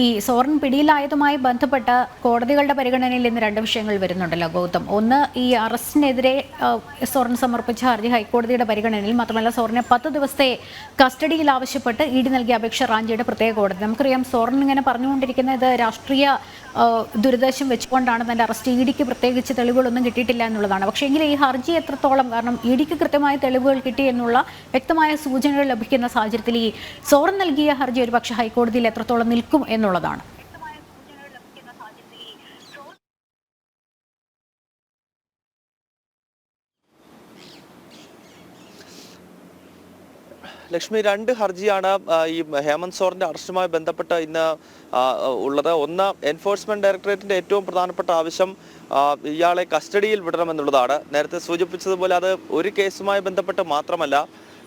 ഈ സോറൻ പിടിയിലായതുമായി ബന്ധപ്പെട്ട് കോടതികളുടെ പരിഗണനയിൽ ഇന്ന് രണ്ട് വിഷയങ്ങൾ വരുന്നുണ്ടല്ലോ ഗൗതം. ഒന്ന് ഈ അറസ്റ്റിനെതിരെ സോറിൻ സമർപ്പിച്ച ഹർജി ഹൈക്കോടതിയുടെ പരിഗണനയിൽ മാത്രമല്ല സോറിനെ പത്ത് ദിവസത്തെ കസ്റ്റഡിയിൽ ആവശ്യപ്പെട്ട് ഇ ഡി നൽകിയ അപേക്ഷ റാഞ്ചിയുടെ പ്രത്യേക കോടതി. നമുക്കറിയാം സോറൻ ഇങ്ങനെ പറഞ്ഞുകൊണ്ടിരിക്കുന്നത് രാഷ്ട്രീയ ദുരിതശം വെച്ചുകൊണ്ടാണ് തന്റെ അറസ്റ്റ് ഇ ഡിക്ക് പ്രത്യേകിച്ച് തെളിവുകളൊന്നും കിട്ടിയിട്ടില്ല എന്നുള്ളതാണ്. പക്ഷേ എങ്കിൽ ഈ ഹർജി എത്രത്തോളം കാരണം ഇ ഡിക്ക് കൃത്യമായ തെളിവുകൾ കിട്ടി എന്നുള്ള വ്യക്തമായ സൂചനകൾ ലഭിക്കുന്ന സാഹചര്യത്തിൽ ഈ സോറൻ നൽകിയ ഹർജി ഒരു പക്ഷേ ഹൈക്കോടതിയിൽ എത്രത്തോളം നിൽക്കും എന്നുള്ളതാണ്. ലക്ഷ്മി രണ്ട് ഹർജിയാണ് ഈ ഹേമന്ത് സോറിന്റെ അറസ്റ്റുമായി ബന്ധപ്പെട്ട് ഇന്ന് ഉള്ളത്. ഒന്ന് എൻഫോഴ്സ്മെന്റ് ഡയറക്ടറേറ്റിന്റെ ഏറ്റവും പ്രധാനപ്പെട്ട ആവശ്യം ഇയാളെ കസ്റ്റഡിയിൽ വിടണമെന്നുള്ളതാണ്. നേരത്തെ സൂചിപ്പിച്ചതുപോലെ അത് ഒരു കേസുമായി ബന്ധപ്പെട്ട് മാത്രമല്ല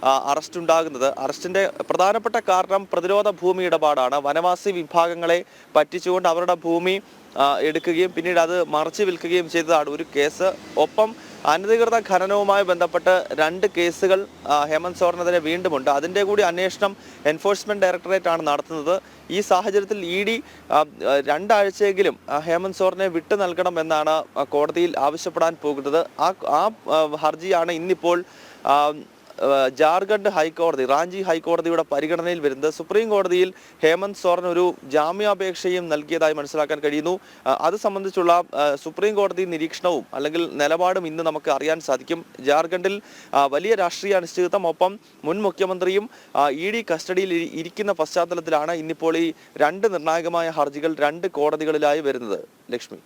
അറസ്റ്റ് ഉണ്ടാകുന്നത് അറസ്റ്റിന്റെ പ്രധാനപ്പെട്ട കാരണം പ്രതിരോധ ഭൂമി ഇടപാടാണ്. വനവാസി വിഭാഗങ്ങളെ പറ്റിച്ചുകൊണ്ട് അവരുടെ ഭൂമി എടുക്കുകയും പിന്നീട് അത് മറച്ചു വിൽക്കുകയും ചെയ്തതാണ്. ഒരു കേസ് ഒപ്പം അനധികൃത ഖനനവുമായി ബന്ധപ്പെട്ട് രണ്ട് കേസുകൾ ഹേമന്ത് സോറിനെതിരെ വീണ്ടുമുണ്ട്. അതിന്റെ കൂടി അന്വേഷണം എൻഫോഴ്സ്മെന്റ് ഡയറക്ടറേറ്റ് ആണ് നടത്തുന്നത്. ഈ സാഹചര്യത്തിൽ ഇ ഡി രണ്ടാഴ്ചയെങ്കിലും ഹേമന്ത് സോറിനെ വിട്ടു നൽകണം എന്നാണ് കോടതിയിൽ ആവശ്യപ്പെടാൻ പോകുന്നത്. ആ ആ ഹർജിയാണ് ഇന്നിപ്പോൾ ജാർഖണ്ഡ് ഹൈക്കോടതി റാഞ്ചി ഹൈക്കോടതിയുടെ പരിഗണനയിൽ വരുന്നത് സുപ്രീം കോടതിയിൽ ഹേമന്ത് സോറൻ ഒരു ജാമ്യാപേക്ഷയും നൽകിയതായി മനസ്സിലാക്കാൻ കഴിയുന്നു. അത് സംബന്ധിച്ചുള്ള സുപ്രീം കോടതി നിരീക്ഷണവും അല്ലെങ്കിൽ നിലപാടും ഇന്ന് നമുക്ക് അറിയാൻ സാധിക്കും. ജാർഖണ്ഡിൽ വലിയ രാഷ്ട്രീയ അനിശ്ചിതത്വം ഒപ്പം മുൻ മുഖ്യമന്ത്രിയും ഇ ഡി കസ്റ്റഡിയിൽ ഇരിക്കുന്ന പശ്ചാത്തലത്തിലാണ് ഇന്നിപ്പോൾ ഈ രണ്ട് നിർണായകമായ ഹർജികൾ രണ്ട് കോടതികളിലായി വരുന്നത്. ലക്ഷ്മി.